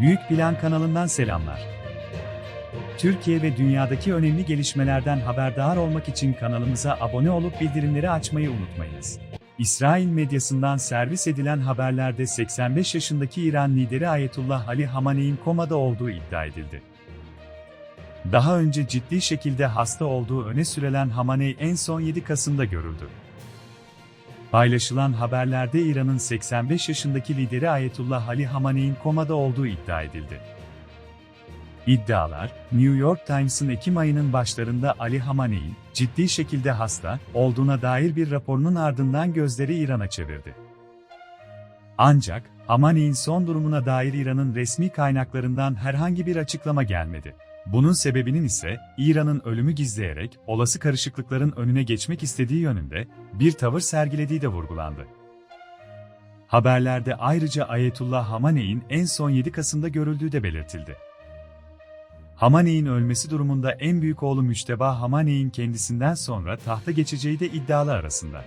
Büyük Plan kanalından selamlar. Türkiye ve dünyadaki önemli gelişmelerden haberdar olmak için kanalımıza abone olup bildirimleri açmayı unutmayınız. İsrail medyasından servis edilen haberlerde 85 yaşındaki İran lideri Ayetullah Ali Hamaney'in komada olduğu iddia edildi. Daha önce ciddi şekilde hasta olduğu öne sürülen Hamaney en son 7 Kasım'da görüldü. Paylaşılan haberlerde İran'ın 85 yaşındaki lideri Ayetullah Ali Hamaney'in komada olduğu iddia edildi. İddialar, New York Times'ın Ekim ayının başlarında Ali Hamaney'in ciddi şekilde hasta olduğuna dair bir raporunun ardından gözleri İran'a çevirdi. Ancak, Hamaney'in son durumuna dair İran'ın resmi kaynaklarından herhangi bir açıklama gelmedi. Bunun sebebinin ise İran'ın ölümü gizleyerek olası karışıklıkların önüne geçmek istediği yönünde bir tavır sergilediği de vurgulandı. Haberlerde ayrıca Ayetullah Hamaney'in en son 7 Kasım'da görüldüğü de belirtildi. Hamaney'in ölmesi durumunda en büyük oğlu Müşteba Hamaney'in kendisinden sonra tahta geçeceği de iddialı arasında.